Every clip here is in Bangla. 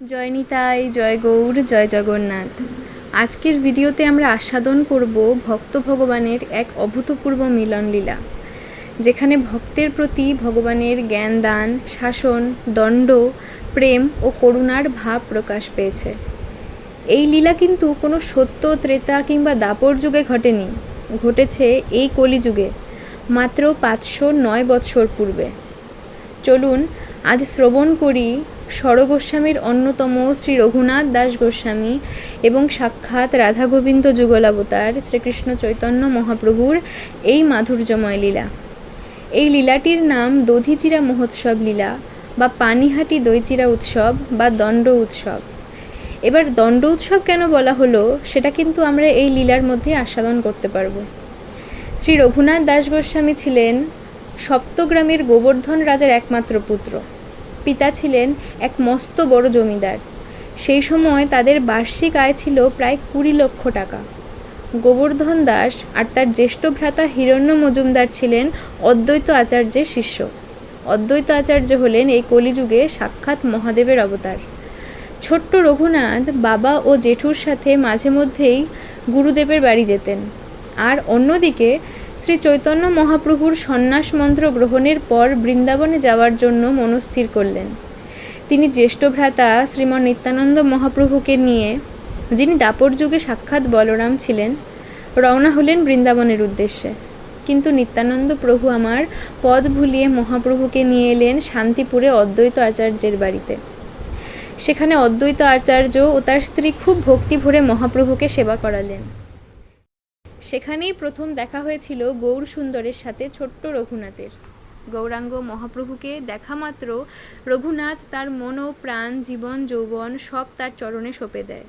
জয় নিতাই, জয় গৌর, জয় জগন্নাথ। আজকের ভিডিওতে আমরা আস্বাদন করব ভক্ত ভগবানের এক অভূতপূর্ব মিলন লীলা যেখানে ভক্তের প্রতি ভগবানের জ্ঞান, দান, শাসন, দণ্ড, প্রেম ও করুণার ভাব প্রকাশ পেয়েছে। এই লীলা কিন্তু কোনো সত্য, ত্রেতা কিংবা দাপর যুগে ঘটেনি। ঘটেছে এই কলিযুগে, মাত্র পাঁচশো নয় বৎসর পূর্বে। চলুন, আজ শ্রবণ করি স্বরগোস্বামীর অন্যতম শ্রী রঘুনাথ দাস গোস্বামী এবং সাক্ষাৎ রাধাগোবিন্দ যুগলাবতার শ্রীকৃষ্ণ চৈতন্য মহাপ্রভুর এই মাধুর্যময় লীলা। এই লীলাটির নাম দধিচিরা মহোৎসব লীলা বা পানিহাটি দইচিরা উৎসব বা দণ্ড উৎসব। এবার দণ্ড উৎসব কেন বলা হলো সেটা কিন্তু আমরা এই লীলার মধ্যে আস্বাদন করতে পারব। শ্রী রঘুনাথ দাস গোস্বামী ছিলেন সপ্তগ্রামের গোবর্ধন রাজার একমাত্র পুত্র। পিতা ছিলেন এক মস্ত বড় জমিদার। সেই সময় তাদের বার্ষিক আয় ছিল প্রায় কুড়ি লক্ষ টাকা। গোবর্ধন দাস আর তার জ্যেষ্ঠ ভ্রাতা হিরণ্য মজুমদার ছিলেন অদ্বৈত আচার্যের শিষ্য। অদ্বৈত আচার্য হলেন এই কলিযুগে সাক্ষাৎ মহাদেবের অবতার। ছোট্ট রঘুনাথ বাবা ও জেঠুর সাথে মাঝে মধ্যেই গুরুদেবের বাড়ি যেতেন। আর অন্যদিকে শ্রী চৈতন্য মহাপ্রভুর সন্ন্যাস মন্ত্র গ্রহণের পর বৃন্দাবনে যাওয়ার জন্য মনস্থির করলেন। তিনি জ্যেষ্ঠ ভ্রাতা শ্রীমন নিত্যানন্দ মহাপ্রভুকে নিয়ে, যিনি দাপর যুগে সাক্ষাৎ বলরাম ছিলেন, রওনা হলেন বৃন্দাবনের উদ্দেশ্যে। কিন্তু নিত্যানন্দ প্রভু আমার পদ ভুলিয়ে মহাপ্রভুকে নিয়ে এলেন শান্তিপুরে অদ্বৈত আচার্যের বাড়িতে। সেখানে অদ্বৈত আচার্য ও তার স্ত্রী খুব ভক্তি ভরে মহাপ্রভুকে সেবা করালেন। সেখানেই প্রথম দেখা হয়েছিল গৌর সুন্দরের সাথে ছোট্ট রঘুনাথের। গৌরাঙ্গ মহাপ্রভুকে দেখা মাত্র রঘুনাথ তার মন, প্রাণ, জীবন, যৌবন সব তার চরণে সঁপে দেয়।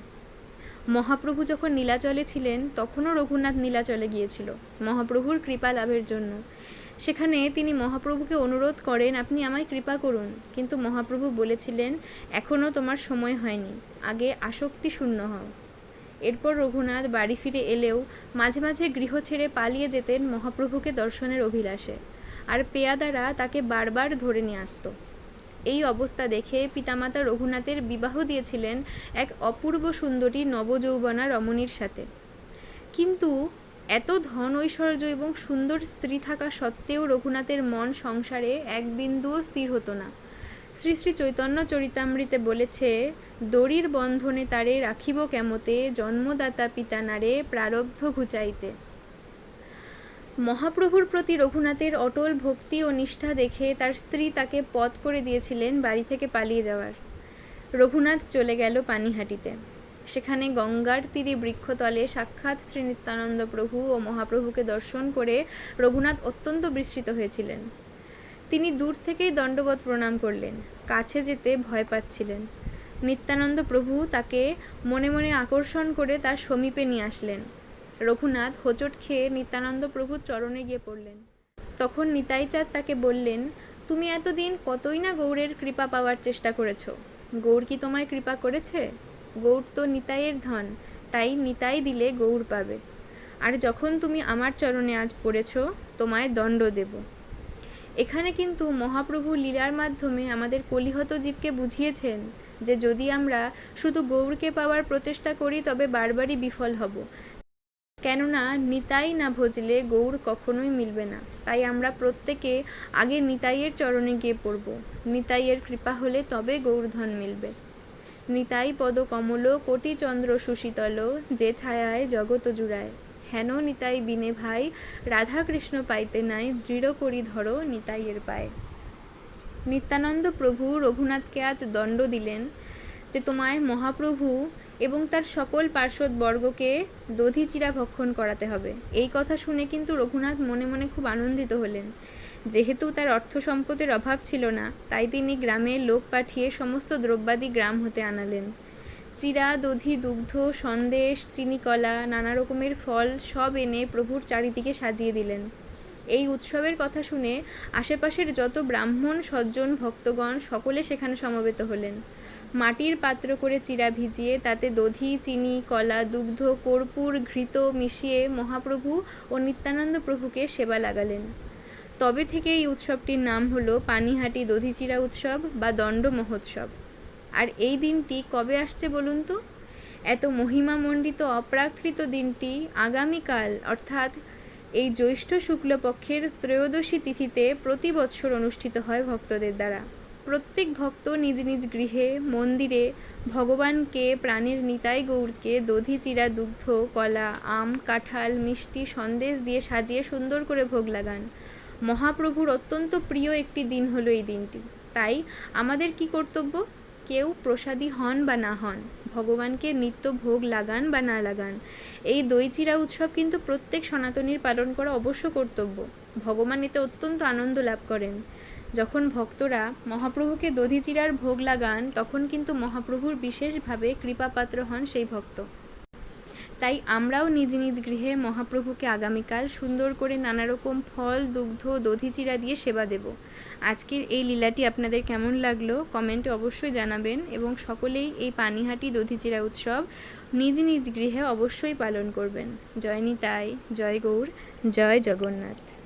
মহাপ্রভু যখন নীলাচলে ছিলেন, তখনও রঘুনাথ নীলাচলে গিয়েছিল, মহাপ্রভুর কৃপা লাভের জন্য। সেখানে তিনি মহাপ্রভুকে অনুরোধ করেন, আপনি আমায় কৃপা করুন। কিন্তু মহাপ্রভু বলেছিলেন এখনও তোমার সময় হয়নি, আগে আসক্তি শূন্য হও। এরপর রঘুনাথ বাড়ি ফিরে এলেও মাঝে মাঝে গৃহ ছেড়ে পালিয়ে যেতেন মহাপ্রভুকে দর্শনের অভিলাষে। আর পেয়াদারা তাকে বারবার ধরে নিয়ে আসতো। এই অবস্থা দেখে পিতামাতা রঘুনাথের বিবাহ দিয়েছিলেন এক অপূর্ব সুন্দরী নবযৌবনা রমণীর সাথে। কিন্তু এত ধন ঐশ্বর্য এবং সুন্দর স্ত্রী থাকা সত্ত্বেও রঘুনাথের মন সংসারে এক বিন্দুও স্থির হতো না। শ্রী শ্রী চৈতন্য চরিতামৃতে বলেছে, দড়ির বন্ধনে তারে রাখিব কেমতে, জন্মদাতা পিতা নারে প্রারব্ধ ঘুচাইতে। মহাপ্রভুর প্রতি রঘুনাথের অটল ভক্তি ও নিষ্ঠা দেখে তার স্ত্রী তাকে পথ করে দিয়েছিলেন বাড়ি থেকে পালিয়ে যাওয়ার। রঘুনাথ চলে গেল পানিহাটিতে। সেখানে গঙ্গার তীরে বৃক্ষতলে সাক্ষাৎ শ্রী নিত্যানন্দ প্রভু ও মহাপ্রভুকে দর্শন করে রঘুনাথ অত্যন্ত বিস্মৃত হয়েছিলেন। তিনি দূর থেকেই দণ্ডবত প্রণাম করলেন, কাছে যেতে ভয় পাচ্ছিলেন। নিত্যানন্দ প্রভু তাকে মনে মনে আকর্ষণ করে তার সমীপে নিয়ে আসলেন। রঘুনাথ হোঁচট খেয়ে নিত্যানন্দ প্রভুর চরণে গিয়ে পড়লেন। তখন নিতাইচাঁদ তাকে বললেন, তুমি এতদিন কতই না গৌরের কৃপা পাওয়ার চেষ্টা করেছ? গৌর কি তোমায় কৃপা করেছে? গৌর তো নিতাইয়ের ধন, তাই নিতাই দিলে গৌর পাবে। আর যখন তুমি আমার চরণে আজ পড়েছ, তোমায় দণ্ড দেব। এখানে কিন্তু মহাপ্রভু লীলার মাধ্যমে আমাদের কলিহত জীবকে বুঝিয়েছেন যে যদি আমরা শুধু গৌরকে পাওয়ার প্রচেষ্টা করি, তবে বারবারই বিফল হব। কেননা নিতাই না ভজলে গৌর কখনোই মিলবে না। তাই আমরা প্রত্যেকে আগে নিতাইয়ের চরণে গিয়ে পড়ব। নিতাইয়ের কৃপা হলে তবে গৌরধন মিলবে। নিতাই পদ কমল কোটি চন্দ্র সুশীতল, যে ছায়ায় জগত জুড়ায়। হেন নিতাই বিনে ভাই, রাধাকৃষ্ণ পাইতে নাই, দৃঢ় করি ধরো নিতাইয়ের পায়ে। নিত্যানন্দ প্রভু রঘুনাথকে আজ দণ্ড দিলেন যে তোমায় মহাপ্রভু এবং তার সকল পার্শ্বদ বর্গকে দধিচিরা ভক্ষণ করাতে হবে। এই কথা শুনে কিন্তু রঘুনাথ মনে মনে খুব আনন্দিত হলেন। যেহেতু তার অর্থ সম্পদের অভাব ছিল না, তাই তিনি গ্রামে লোক পাঠিয়ে সমস্ত দ্রব্যাদি গ্রাম হতে আনালেন। চিরা, দধি, দুগ্ধ, সন্দেশ চিনিকলা নানা রকমের ফল সব এনে প্রভুর চারিদিকে সাজিয়ে দিলেন। এই উৎসবের কথা শুনে আশেপাশের যত ব্রাহ্মণ, সজ্জন, ভক্তগণ সকলে সেখানে সমবেত হলেন। মাটির পাত্র করে চিরা ভিজিয়ে তাতে দধি, চিনি, কলা, দুগ্ধ, কর্পূর, ঘৃত মিশিয়ে মহাপ্রভু ও নিত্যানন্দ প্রভুকে সেবা লাগালেন। তবে থেকে এই উৎসবটির নাম হলো পানিহাটি দধিচিরা উৎসব বা দণ্ড মহোৎসব। আর এই দিনটি কবে আসছে বলুন তো? এত মহিমামণ্ডিত অপ্রাকৃত দিনটি আগামীকাল, অর্থাৎ এই জ্যৈষ্ঠ শুক্লপক্ষের ত্রয়োদশী তিথিতে প্রতি বৎসর অনুষ্ঠিত হয় ভক্তদের দ্বারা। প্রত্যেক ভক্ত নিজ নিজ গৃহে, মন্দিরে ভগবানকে, প্রাণের নিতাই গৌরকে দধি, চিরা, দুগ্ধ, কলা, আম, কাঁঠাল, মিষ্টি সন্দেশ দিয়ে সাজিয়ে সুন্দর করে ভোগ লাগান। মহাপ্রভুর অত্যন্ত প্রিয় একটি দিন হলো এই দিনটি। তাই আমাদের কি কর্তব্য? কেউ প্রসাদী হন বা না হন, ভগবানকে নিত্য ভোগ লাগান বা না লাগান, এই দইচিরা উৎসব কিন্তু প্রত্যেক সনাতনীর পালন করা অবশ্য কর্তব্য। ভগবান এতে অত্যন্ত আনন্দ লাভ করেন। যখন ভক্তরা মহাপ্রভুকে দধিচিরার ভোগ লাগান, তখন কিন্তু মহাপ্রভুর বিশেষভাবে কৃপাপাত্র হন সেই ভক্ত। তাই আমরাও নিজ নিজ গৃহে মহাপ্রভুকে আগামীকাল সুন্দর করে নানা রকম ফল, দুগ্ধ, দধিচিরা দিয়ে সেবা দেব। আজকের এই লীলাটি আপনাদের কেমন লাগল কমেন্টে অবশ্যই জানাবেন এবং সকলেই এই পানিহাটি দধিচিরা উৎসব নিজ নিজ গৃহে অবশ্যই পালন করবেন। জয় নিতাই, জয় গৌর, জয় জগন্নাথ।